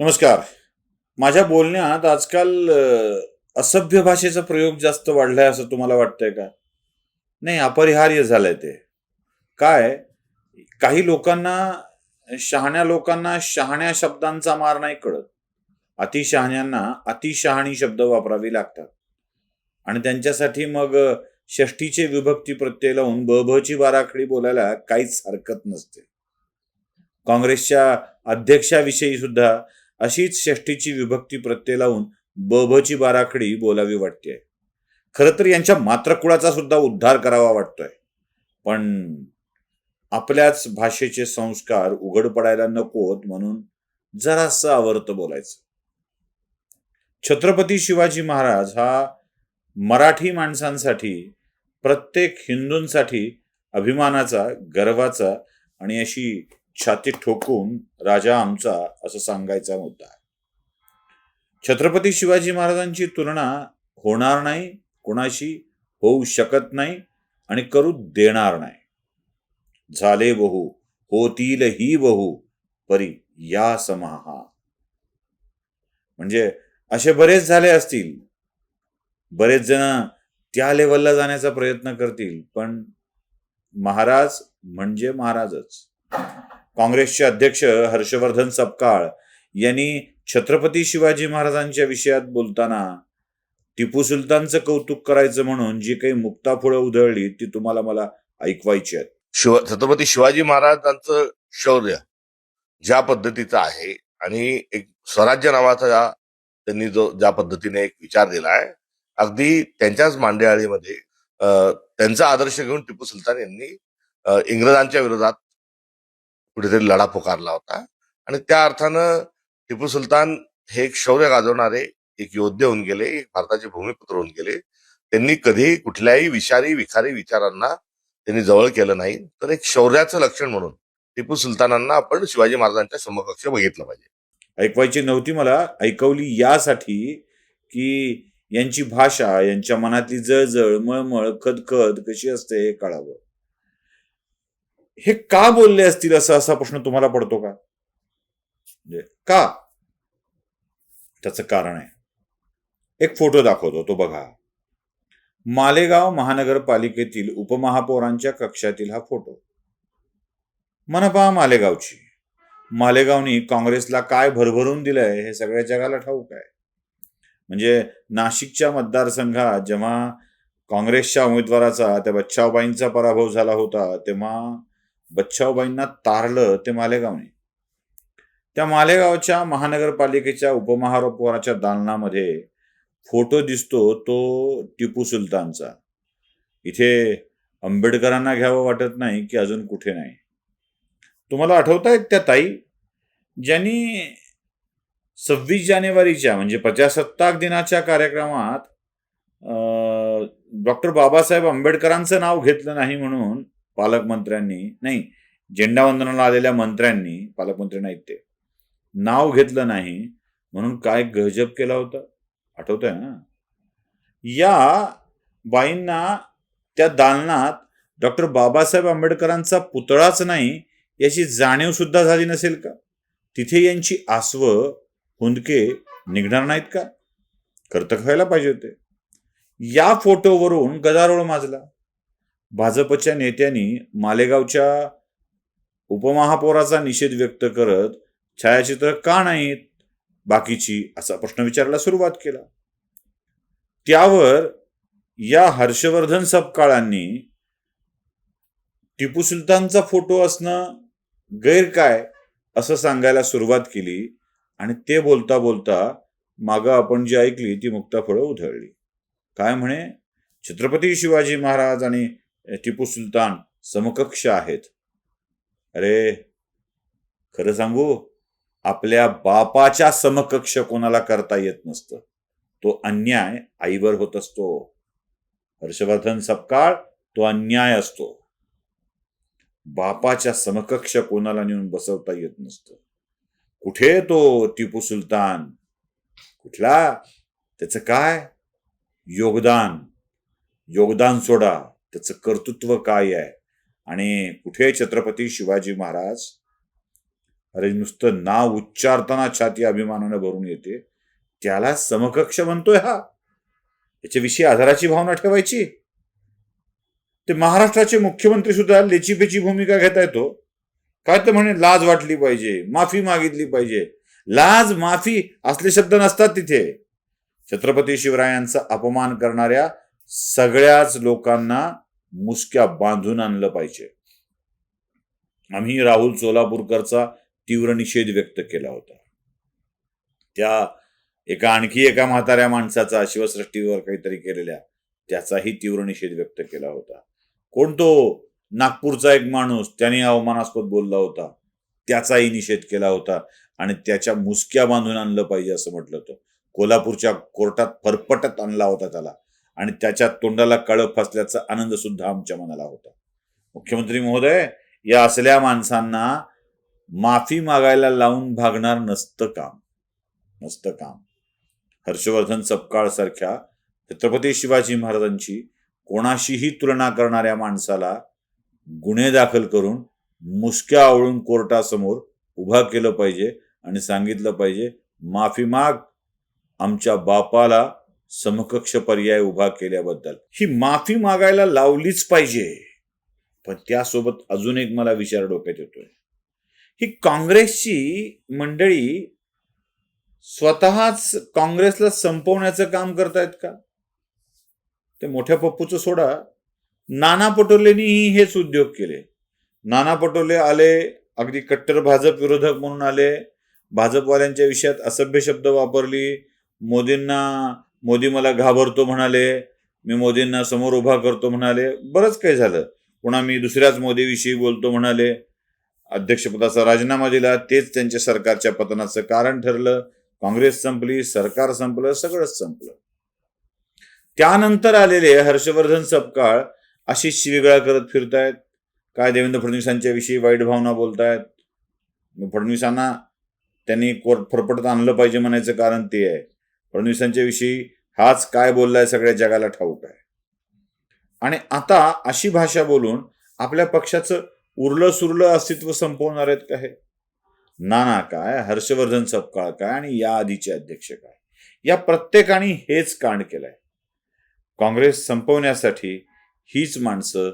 नमस्कार. माझ्या बोलण्यात आजकाल असभ्य भाषेचा प्रयोग जास्त वाढलाय असं तुम्हाला वाटतंय का? नाही अपरिहार्य झालंय ते. काय? काही लोकांना शहाण्या लोकांना शहाण्या शब्दांचा मार नाही कळत. अतिशहाण्यांना अतिशहाणी शब्द वापरावी लागतात. आणि त्यांच्यासाठी मग षष्टीचे विभक्ती प्रत्यय लावून ब ची बाराखडी बोलायला काहीच हरकत नसते. काँग्रेसच्या अध्यक्षाविषयी सुद्धा अशीच षष्टीची विभक्ती प्रत्यय लावून बभची बाराखडी बोलावी वाटते खरं तर यांच्या मात्रकुळाचा सुद्धा उद्धार करावा वाटतोय. पण आपल्याच भाषेचे संस्कार उघड पडायला नकोत म्हणून जरासं आवर्त बोलायचं. छत्रपती शिवाजी महाराज हा मराठी माणसांसाठी प्रत्येक हिंदूंसाठी अभिमानाचा गर्वाचा आणि अशी छाती ठोकून राजा आमचा असं सांगायचा मुद्दा आहे. छत्रपती शिवाजी महाराजांची तुलना होणार नाही कोणाशी होऊ शकत नाही आणि करू देणार नाही. झाले बहु होतील ही बहु परी या समाहा. म्हणजे असे बरेच झाले असतील. बरेच जण त्या लेवलला जाण्याचा प्रयत्न करतील पण महाराज म्हणजे महाराजच. काँग्रेसचे अध्यक्ष हर्षवर्धन सपकाळ यांनी छत्रपती शिवाजी महाराजांच्या विषयात बोलताना टिपू सुलतानचं कौतुक करायचं म्हणून जी काही मुक्ताफुळं उधळली ती तुम्हाला मला ऐकवायची आहेत. शिव छत्रपती शिवाजी महाराजांचं शौर्य ज्या पद्धतीचं आहे आणि एक स्वराज्य नावाचा त्यांनी जो ज्या पद्धतीने एक विचार दिला आहे अगदी त्यांच्याच मांडेआळीमध्ये त्यांचा आदर्श घेऊन टिपू सुलतान यांनी इंग्रजांच्या विरोधात कुठेतरी लढा पुकारला होता. आणि त्या अर्थानं टिपू सुलतान हे एक शौर्य गाजवणारे एक योद्धे होऊन गेले एक भारताचे भूमिपुत्र होऊन गेले. त्यांनी कधी कुठल्याही विषारी विखारी विचारांना त्यांनी जवळ केलं नाही. तर एक शौर्याचं लक्षण म्हणून टिपू सुलतानांना आपण शिवाजी महाराजांच्या समकक्ष बघितलं पाहिजे. ऐकवायची नव्हती मला ऐकवली यासाठी की यांची भाषा यांच्या मनातली जळजळ मळमळ खदखद कशी असते हे कळावं. हे का बोलले असतील असा असा प्रश्न तुम्हाला पडतो का? म्हणजे का? त्याचं कारण आहे. एक फोटो दाखवतो तो बघा. मालेगाव महानगरपालिकेतील उपमहापौरांच्या कक्षातील हा फोटो. मनपा मालेगावची. मालेगावनी काँग्रेसला काय भरभरून दिलंय हे सगळ्या जगाला ठाऊक आहे. म्हणजे नाशिकच्या मतदारसंघात जेव्हा काँग्रेसच्या उमेदवाराचा त्या बच्चावबाईंचा पराभव झाला होता तेव्हा बच्छावबाईंना तारलं ते मालेगावने. त्या मालेगावच्या महानगरपालिकेच्या उपमहापौराच्या दालनामध्ये फोटो दिसतो तो टिपू सुलतानचा. इथे आंबेडकरांना घ्यावं वाटत नाही की अजून कुठे नाही. तुम्हाला आठवत आहेत त्या ताई? ज्यांनी सव्वीस जानेवारीच्या म्हणजे प्रजासत्ताक दिनाच्या कार्यक्रमात डॉक्टर बाबासाहेब आंबेडकरांचं नाव घेतलं नाही म्हणून पालकमंत्र्यांनी नाही झेंडावंदनाला आलेल्या मंत्र्यांनी पालकमंत्री नाहीत ते नाव घेतलं नाही म्हणून काय गजब केला होता? आठवत आहे ना? या बाईंना त्या दालनात डॉक्टर बाबासाहेब आंबेडकरांचा पुतळाच नाही याची जाणीव सुद्धा झाली नसेल का? तिथे यांची आसव हुंदके निघणार नाहीत का? कर्तक व्हायला पाहिजे होते. या फोटोवरून गदारोळ माजला. भाजपच्या नेत्यांनी मालेगावच्या उपमहापौराचा निषेध व्यक्त करत छायाचित्र का नाहीत बाकीची असा प्रश्न विचारायला सुरुवात केला. त्यावर या हर्षवर्धन सपकाळांनी टिपू सुलतानचा फोटो असणं गैर काय असं सांगायला सुरुवात केली आणि ते बोलता बोलता मागं आपण जी ऐकली ती मुक्ताफळं उधळली. काय म्हणे? छत्रपती शिवाजी महाराज आणि टिपू सुलतान समकक्ष आहेत. अरे खरं सांगू आपल्या बापाच्या समकक्ष कोणाला करता येत नसतं. तो अन्याय आईवर होत असतो. हर्षवर्धन सपकाळ तो अन्याय असतो. बापाच्या समकक्ष कोणाला नेऊन बसवता येत नसतं. कुठे तो टिपू सुलतान? कुठला? त्याचं काय? योगदान. योगदान सोडा. त्याचं कर्तृत्व काय आहे? आणि कुठे छत्रपती शिवाजी महाराज? अरे नुसतं नाव उच्चारताना छाती अभिमानानं भरून येते. त्याला समकक्ष म्हणतोय हा. याच्याविषयी आधाराची भावना ठेवायची? ते महाराष्ट्राचे मुख्यमंत्री सुद्धा लेचीपेची भूमिका घेता येतो हो. काय तर म्हणे लाज वाटली पाहिजे माफी मागितली पाहिजे. लाज माफी असले शब्द नसतात तिथे. छत्रपती शिवरायांचा अपमान करणाऱ्या सगळ्याच लोकांना मुसक्या बांधून आणलं पाहिजे. आम्ही राहुल सोलापूरकरचा तीव्र निषेध व्यक्त केला होता. त्या एका आणखी एका म्हाताऱ्या माणसाचा शिवसृष्टीवर काहीतरी केलेल्या त्याचाही तीव्र निषेध व्यक्त केला होता. कोण तो नागपूरचा एक माणूस त्याने अवमानास्पद बोलला होता. त्याचाही निषेध केला होता आणि त्याच्या मुसक्या बांधून आणलं पाहिजे असं म्हटलं होतं. कोल्हापूरच्या कोर्टात फरफटत आणला होता त्याला. आणि त्याच्या तोंडाला कळप फसल्याचा आनंद सुद्धा आमच्या मनाला होता. मुख्यमंत्री महोदय या असल्या माणसांना माफी मागायला लावून भागणार नसतं काम. नसतं काम. हर्षवर्धन सपकाळ सारख्या छत्रपती शिवाजी महाराजांची कोणाशीही तुलना करणाऱ्या माणसाला गुन्हे दाखल करून मुसक्या आवळून कोर्टासमोर उभा केलं पाहिजे आणि सांगितलं पाहिजे माफी माग आमच्या बापाला समकक्ष पर्याय उभा केल्याबद्दल. ही माफी मागायला लावलीच पाहिजे. पण त्यासोबत अजून एक मला विचार डोक्यात येतोय. ही काँग्रेसची मंडळी स्वतःच काँग्रेसला संपवण्याचं काम करतायत का? ते मोठ्या पप्पूचं सोडा. नाना पटोलेंनीही हेच उद्योग केले. नाना पटोले आले अगदी कट्टर भाजप विरोधक म्हणून आले. भाजपवाल्यांच्या विषयात असभ्य शब्द वापरली. मोदींना मोदी मला घाबरतो म्हणाले मी मोदींना समोर उभा करतो म्हणाले बरंच काही झालं. पुन्हा मी दुसऱ्याच मोदीविषयी बोलतो म्हणाले अध्यक्षपदाचा राजीनामा दिला तेच त्यांच्या सरकारच्या पतनाचं कारण ठरलं काँग्रेस संपली सरकार संपलं सगळंच संपलं. त्यानंतर आलेले हर्षवर्धन सपकाळ अशी शिवीगाळ करत फिरतायत. काय देवेंद्र फडणवीसांच्या विषयी वाईट भावना बोलतायत? फडणवीसांना त्यांनी कोर्ट फरफटत आणलं पाहिजे म्हणायचं कारण ते आहे. फडणवीसांच्या विषयी हाच काय बोललाय सगळ्या जगाला ठाऊक आहे. आणि आता अशी भाषा बोलून आपल्या पक्षाचं उरलं सुरलं अस्तित्व संपवणार आहेत का हे? नाना काय हर्षवर्धन सपकाळ काय आणि या आधीचे अध्यक्ष काय? या प्रत्येकाने हेच कांड केलंय. काँग्रेस संपवण्यासाठी हीच माणसं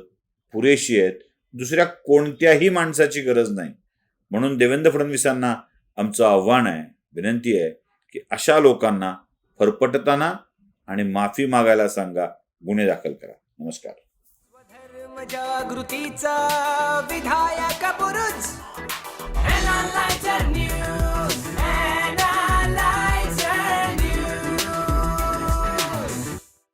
पुरेशी आहेत. दुसऱ्या कोणत्याही माणसाची गरज नाही. म्हणून देवेंद्र फडणवीसांना आमचं आव्हान आहे विनंती आहे की अशा लोकांना फरफटताना आणि माफी मागायला सांगा गुन्हे दाखल करा. नमस्कार. जागृतीचा विधायक